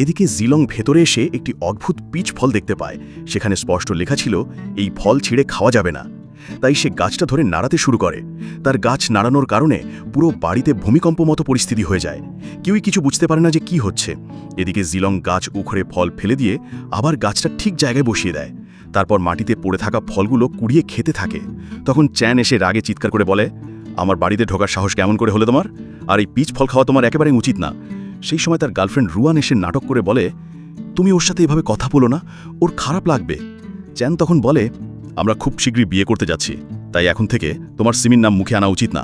এদিকে জিলং ভেতরে এসে একটি অদ্ভুত পিচ ফল দেখতে পায়। সেখানে স্পষ্ট লেখা ছিল, এই ফল ছিঁড়ে খাওয়া যাবে না। তাই সে গাছটা ধরে নাড়াতে শুরু করে। তার গাছ নাড়ানোর কারণে পুরো বাড়িতে ভূমিকম্প মতো পরিস্থিতি হয়ে যায়। কেউই কিছু বুঝতে পারে না যে কি হচ্ছে। এদিকে জিলং গাছ উখড়ে ফল ফেলে দিয়ে আবার গাছটা ঠিক জায়গায় বসিয়ে দেয়। তারপর মাটিতে পড়ে থাকা ফলগুলো কুড়িয়ে খেতে থাকে। তখন চ্যান এসে রাগে চিৎকার করে বলে, আমার বাড়িতে ঢোকার সাহস কেমন করে হলো তোমার? আর এই পিচ ফল খাওয়া তোমার একেবারে উচিত না। সেই সময় তার গার্লফ্রেন্ড রুয়ান এসে নাটক করে বলে, তুমি ওর সাথে এভাবে কথা বলো না, ওর খারাপ লাগবে। চ্যান তখন বলে, আমরা খুব শীঘ্রই বিয়ে করতে যাচ্ছি, তাই এখন থেকে তোমার সিমির নাম মুখে আনা উচিত না।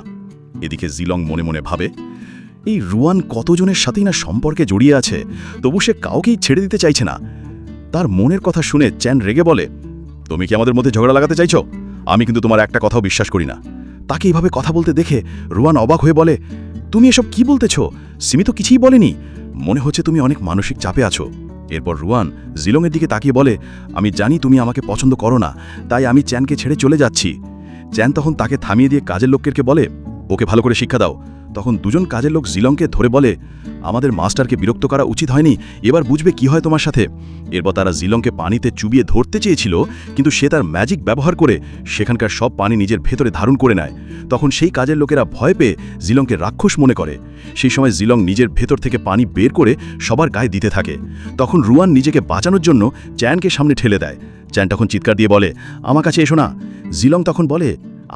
এদিকে জিলং মনে মনে ভাবে, এই রুয়ান কতজনের সাথেই না সম্পর্কে জড়িয়ে আছে, তবু সে কাউকেই ছেড়ে দিতে চাইছে না। তার মনের কথা শুনে চ্যান রেগে বলে, তুমি কি আমাদের মধ্যে ঝগড়া লাগাতে চাইছো? আমি কিন্তু তোমার একটা কথাও বিশ্বাস করি না। তাকে এইভাবে কথা বলতে দেখে রুয়ান অবাক হয়ে বলে তুমি এসব কি বলতেছ? সিমি তো কিছুই বলেনি। মনে হচ্ছে তুমি অনেক মানসিক চাপে আছো। এরপর রুয়ান জিলংয়ের দিকে তাকিয়ে বলে, আমি জানি তুমি আমাকে পছন্দ করো না, তাই আমি চ্যানকে ছেড়ে চলে যাচ্ছি। চ্যান তখন তাকে থামিয়ে দিয়ে কাজের লোকেরকে বলে, ওকে ভালো করে শিক্ষা দাও। তখন দুজন কাজের লোক জিলংকে ধরে বলে, আমাদের মাস্টারকে বিরক্ত করা উচিত হয়নি, এবার বুঝবে কি হয় তোমার সাথে। এরপর তারা জিলংকে পানিতে চুবিয়ে ধরতে চেয়েছিল, কিন্তু সে তার ম্যাজিক ব্যবহার করে সেখানকার সব পানি নিজের ভেতরে ধারণ করে নেয়। তখন সেই কাজের লোকেরা ভয় পেয়ে জিলংকে রাক্ষস মনে করে। সেই সময় জিলং নিজের ভেতর থেকে পানি বের করে সবার গায়ে দিতে থাকে। তখন রুয়ান নিজেকে বাঁচানোর জন্য চ্যানকে সামনে ঠেলে দেয়। চ্যান তখন চিৎকার দিয়ে বলে, আমার কাছে এসো না। জিলং তখন বলে,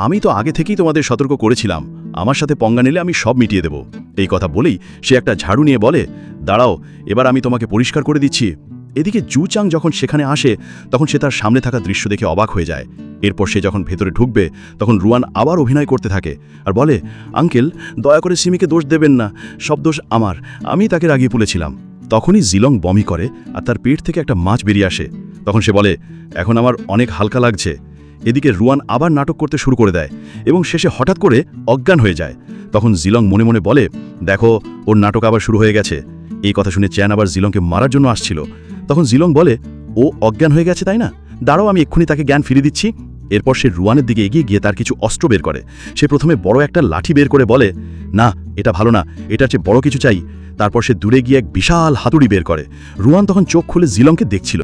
আমি তো আগে থেকেই তোমাদের সতর্ক করেছিলাম। আমার সাথে পঙ্গা নিলে আমি সব মিটিয়ে দেব। এই কথা বলেই সে একটা ঝাড়ু নিয়ে বলে, দাঁড়াও, এবার আমি তোমাকে পরিষ্কার করে দিচ্ছি। এদিকে জুচাং যখন সেখানে আসে, তখন সে তার সামনে থাকা দৃশ্য দেখে অবাক হয়ে যায়। এরপর সে যখন ভেতরে ঢুকবে, তখন রুয়ান আবার অভিনয় করতে থাকে আর বলে, আঙ্কেল, দয়া করে সিমিকে দোষ দেবেন না, সব দোষ আমার। আমি তাকে রাগিয়ে তুলেছিলাম তখনই জিলং বমি করে আর তার পেট থেকে একটা মাছ বেরিয়ে আসে। তখন সে বলে, এখন আমার অনেক হালকা লাগছে। এদিকে রুয়ান আবার নাটক করতে শুরু করে দেয় এবং শেষে হঠাৎ করে অজ্ঞান হয়ে যায়। তখন জিলং মনে মনে বলে, দেখো, ওর নাটক আবার শুরু হয়ে গেছে। এই কথা শুনে চ্যান আবার জিলংকে মারার জন্য আসছিল। তখন জিলং বলে, ও অজ্ঞান হয়ে গেছে, তাই না? দাঁড়াও, আমি এক্ষুনি তাকে জ্ঞান ফিরিয়ে দিচ্ছি। এরপর সে রুয়ানের দিকে এগিয়ে গিয়ে তার কিছু অস্ত্র বের করে। সে প্রথমে বড় একটা লাঠি বের করে বলে, না, এটা ভালো না, এটার চেয়ে বড় কিছু চাই। তারপর সে দূরে গিয়ে এক বিশাল হাতুড়ি বের করে। রুয়ান তখন চোখ খুলে জিলংকে দেখছিল।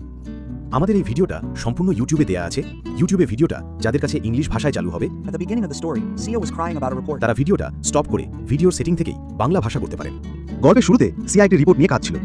আমাদের এই ভিডিওটা সম্পূর্ণ ইউটিউবে দেয়া আছে। ইউটিউবে ভিডিওটা যাদের কাছে ইংলিশ ভাষায় চালু হবে. তারা ভিডিওটা স্টপ করে ভিডিওর সেটিং থেকেই বাংলা ভাষা করতে পারেন। গল্পের শুরুতে সিআইটি রিপোর্ট নিয়ে কাজ ছিল।